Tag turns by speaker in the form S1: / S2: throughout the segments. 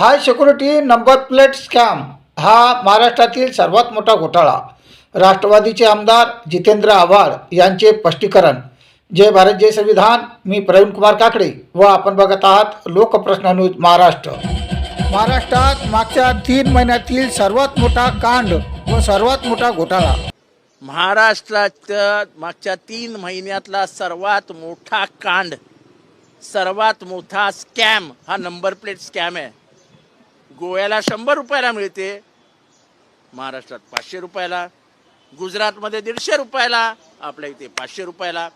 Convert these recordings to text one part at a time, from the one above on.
S1: High security number plate scam हा महाराष्ट्रातील सर्वात मोठा घोटाळा. राष्ट्रवादीचे आमदार जितेंद्र आव्हाड यांचे स्पष्टीकरण. जय भारत जय संविधान. मी प्रवीण कुमार काकडे व आपण बघत आहात लोकप्रश्न न्यूज महाराष्ट्र. महाराष्ट्रात मागच्या तीन महिन्यातील सर्वात मोठा कांड व सर्वात मोठा घोटाळा.
S2: महाराष्ट्रात मागच्या तीन महिन्यातला सर्वात मोठा कांड सर्वात मोठा स्कॅम हा नंबर प्लेट स्कॅम आहे. गोव्याला शंभर रुपयाला मिळते. महाराष्ट्रात पाचशे रुपयाला गुजरातमध्ये दीडशे रुपयाला आपल्या इथे पाचशे रुपयाला.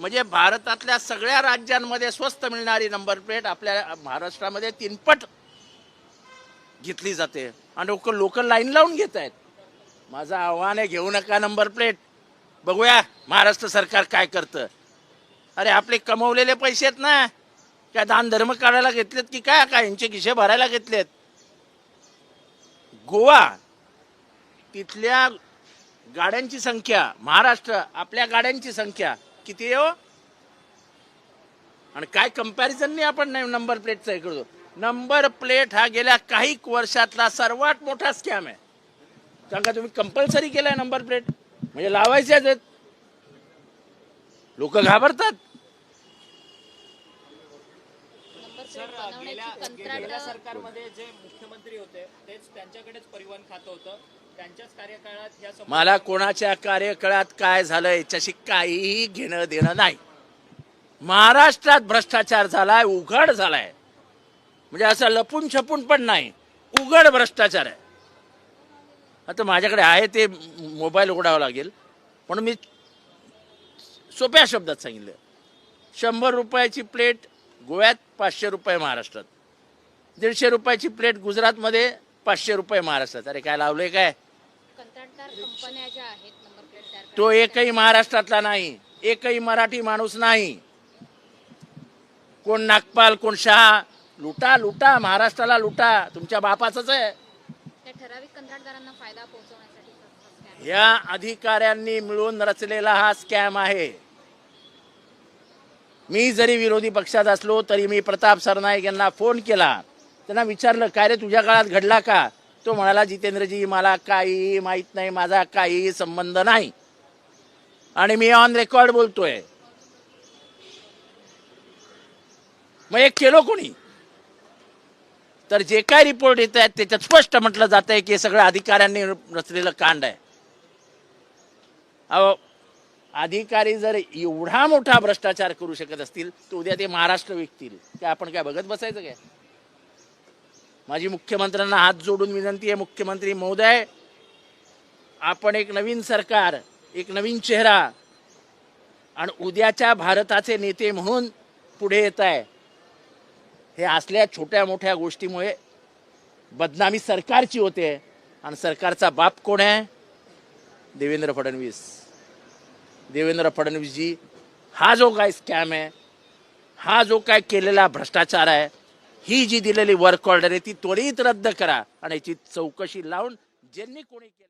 S2: म्हणजे भारतातल्या सगळ्या राज्यांमध्ये स्वस्त मिळणारी नंबर प्लेट आपल्या महाराष्ट्रामध्ये तीनपट घेतली जाते. आणि लोक लोकल लाईन लावून घेत आहेत. माझं आव्हान आहे घेऊ नका नंबर प्लेट बघूया महाराष्ट्र सरकार काय करतं. अरे आपले कमवलेले पैसे आहेत ना काय दान धर्म काढायला घेतलेत की काय? काय यांचे खिशे भरायला घेतलेत. गोवा तिथल्या गाड्यांची संख्या महाराष्ट्र आपल्या गाड्यांची संख्या किती आहे हो? आणि काय कंपॅरिझनने आपण नंबर प्लेटचं हे करतो नंबर प्लेट हा गेल्या काही वर्षातला सर्वात मोठा स्कॅम आहे. सांगा तुम्ही कंपल्सरी केलाय नंबर प्लेट म्हणजे लावायचे आहेत. लोक घाबरतात.
S3: सर गेल्या सरकारमध्ये जे मुख्यमंत्री होते तेच त्यांच्याकडेच परिवहन खातं होतं. त्यांच्याच कार्यकाळात ह्या सम-
S2: मला कोणाच्या कार्यकाळात काय झालं याच्याशी काहीही घेणं देणं नाही. महाराष्ट्रात भ्रष्टाचार झालाय उघड झालाय. म्हणजे असं लपून छपून पण नाही. उघड भ्रष्टाचार आहे. आता माझ्याकडे आहे ते मोबाईल उघडावं लागेल. पण मी सोप्या शब्दात सांगितलं. शंभर रुपयाची प्लेट गोव्यात पाचशे रुपये महाराष्ट्रात. दीडशे रुपयाची प्लेट गुजरातमध्ये पाचशे रुपये महाराष्ट्रात. अरे काय लावलंय काय? तो एकही महाराष्ट्रातला नाही. एकही मराठी माणूस नाही. कोण नागपाल कोण शहा लुटा लुटा महाराष्ट्राला लुटा. तुमच्या बापाचंच आहे.
S4: करणाऱ्या- त्या ठराविक कंत्राटदारांना फायदा पोहोचवण्यासाठी scam.
S2: या अधिकाऱ्यांनी मिळून रचलेला हा स्कॅम आहे. मी जरी विरोधी पक्षात असलो तरी मी प्रताप सरनाईक यांना फोन केला. त्यांना विचारलं काय रे तुझ्या काळात घडला का? तो म्हणाला जितेंद्रजी मला काही माहीत नाही माझा काही संबंध नाही. आणि मी ऑन रेकॉर्ड बोलतोय. मग एक केलं कोणी? तर जे काय रिपोर्ट येत आहेत त्याच्यात स्पष्ट म्हटलं जात आहे की हे सगळं अधिकाऱ्यांनी रचलेलं कांड आहे. अहो अधिकारी जर एवढा मोठा भ्रष्टाचार करू शकत असतील तर उद्या ते महाराष्ट्र विकतील. काय आपण काय बघत बसायचं काय? माझी मुख्यमंत्र्यांना हात जोडून विनंती आहे मुख्यमंत्री महोदय आपण एक नवीन सरकार एक नवीन चेहरा आणि उद्याच्या भारताचे नेते म्हणून पुढे येत आहे. हे असल्या छोट्या मोठ्या गोष्टीमुळे बदनामी सरकारची होते आणि सरकारचा बाप कोण आहे? देवेंद्र फडणवीस. देवेंद्र फडणवीसजी हा जो काय स्कॅम आहे हा जो काय केलेला भ्रष्टाचार आहे ही जी दिलेली वर्क ऑर्डर आहे ती त्वरित रद्द करा आणि याची चौकशी लावून ज्यांनी कोणी केलं